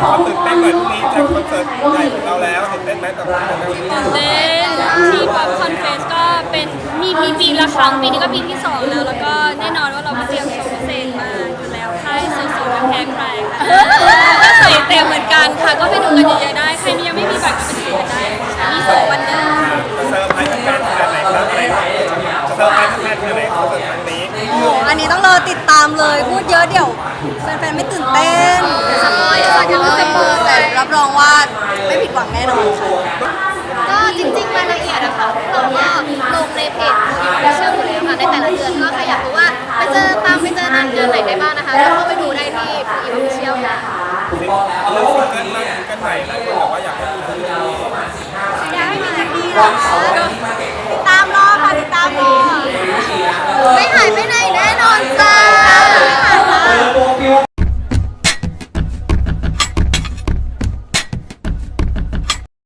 ความตื่นเต้นเหมือนนี้จะคอนเสิร์ตใหญ่ของเราแล้วตื่นเต้นไหมกับคอนเสิร์ตครั้งนี้เต้นที่ป๊อปคอนเฟสก็เป็นมีมีปีละครั้งปีนี้ก็ปีที่สองแล้วแล้วก็แน่นอนว่าเราก็เตรียมโชว์พิเศษมาอยู่แล้วค่ายสูงๆไม่แพ้ใครค่ะก็ใส่เต็มเหมือนกันค่ะ ก็ไปดูกันเยอะๆได้ใครยังไม่มีบัตรก็ไปซื้อกันได้มีสองวันเดิมจะเซอร์ไพรส์แฟนขนาดไหนครับอะไรครับจะเซอร์ไพรส์แฟนขนาดไหนคอนเสิร์ตครั้งนี้โอ้โหอันนี้ต้องรอติดตามเลยพูดเยอะเดี๋ยวแฟนๆไม่ตื่นเต้น ล์อย่าลืมสปอยล์แต่รับรองว่าไม่ผิดหวังแน่นอนค่ะก็จริงๆรายละเอียดอะค่ะพวกเราก็ลงในเพจของยูเชื่อหมดเลยค่ะในแต่ละเดือนก็ใครอยากรู้ว่าไปเจอตามไปเจองานเดือนไหนได้บ้างนะคะก็เข้าไปดูได้ที่ยูเชียลค่ะเรื่องซิงเกิลบ้างซิงเกิลใหม่หลายคนบอกว่าอยากให้ดูซิงเกิลนี้ยังไม่มีจะดีหรอกติดตามรอค่ะติดตามรอไม่หายไปไหนแน่นอนจ้า